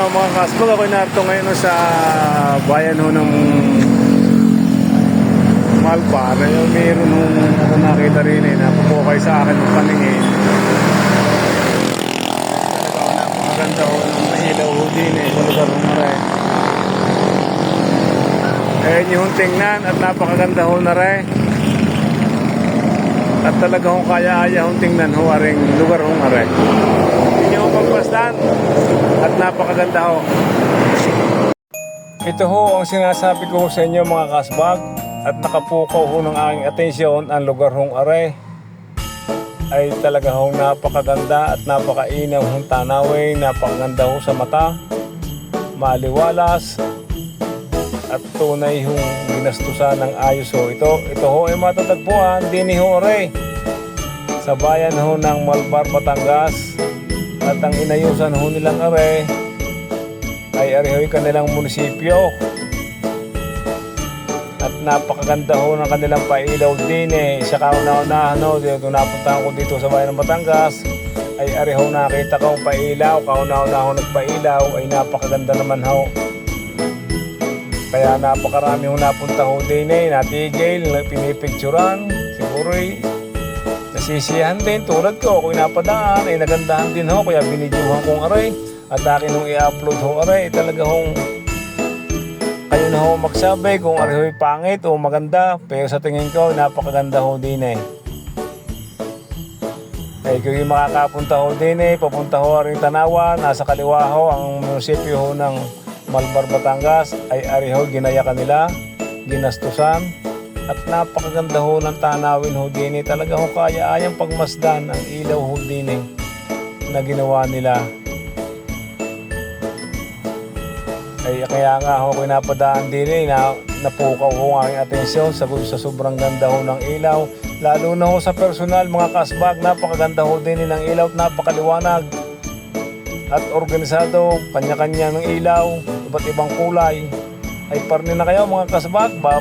Mga kasbog, ako narito ngayon sa bayan ho ng Malpa. Na yung meron nung ako nakita rin eh, na pumukay sa akin ng paningin. Talaga ho ng ilaw ho din eh, sa lugar ng Mare. Eh, yung tingnan at napakaganda ho na rin. At talaga hong kaya-aya hong tingnan ho aring lugar hong are. Hindi nyo pagpasdan at napakaganda ho. Ito ho ang sinasabi ko sa inyo mga kasbag at nakapukaw ho ng aking atensyon ang lugar hong are ay talaga hong napakaganda at napakainaw hong tanawin, napakaganda ho sa mata, maliwalas at tunay hong ginastusan ng ayos ho ito. Ito ho ay matatagpuan din ni Hore sa bayan ho ng Malbar, Batangas at ang inayusan ho nilang are? Ay arihoy kanilang munisipyo. At napakaganda ho ng kanilang pailaw din eh. Sa kauna-unahan ho dito napuntahan ko dito sa bayan ng Batangas. Ay ariho nakita ko pailaw. Kauna-una ho nagpailaw. Ay napakaganda naman ho. Kaya napakarami ho napunta ho din eh. Natigil pinipicturan siguro eh nasisiyahan din tulad ko kung napadaan ay nagandahan din ho kaya binidyohan kong aray. At akin nung i-upload ho aray talaga hong kayo na ho magsabi kung aray ho'y pangit o maganda. Pero sa tingin ko napakaganda ho din eh. Ay kayo makakapunta ho din eh papunta ho rin Tanawan nasa kaliwa ho ang munisipyo ho ng Malbar, Batangas ay ariho ginaya kanila ginastusan at napakaganda ho ng tanawin ho din eh. Talaga ho kaya ayang pagmasdan ang ilaw ho din eh, na ginawa nila. Ay kaya nga ho pinapadaan din eh, na napukaw ho ang aking atensyon sa, sa sobrang ganda ho ng ilaw. Lalo na ho sa personal mga kasbag, napakaganda ho din eh ng ilaw at napakaliwanag. At organisado, kanya-kanya ng ilaw, iba't ibang kulay. Ay parni na kayo mga kasbag, ba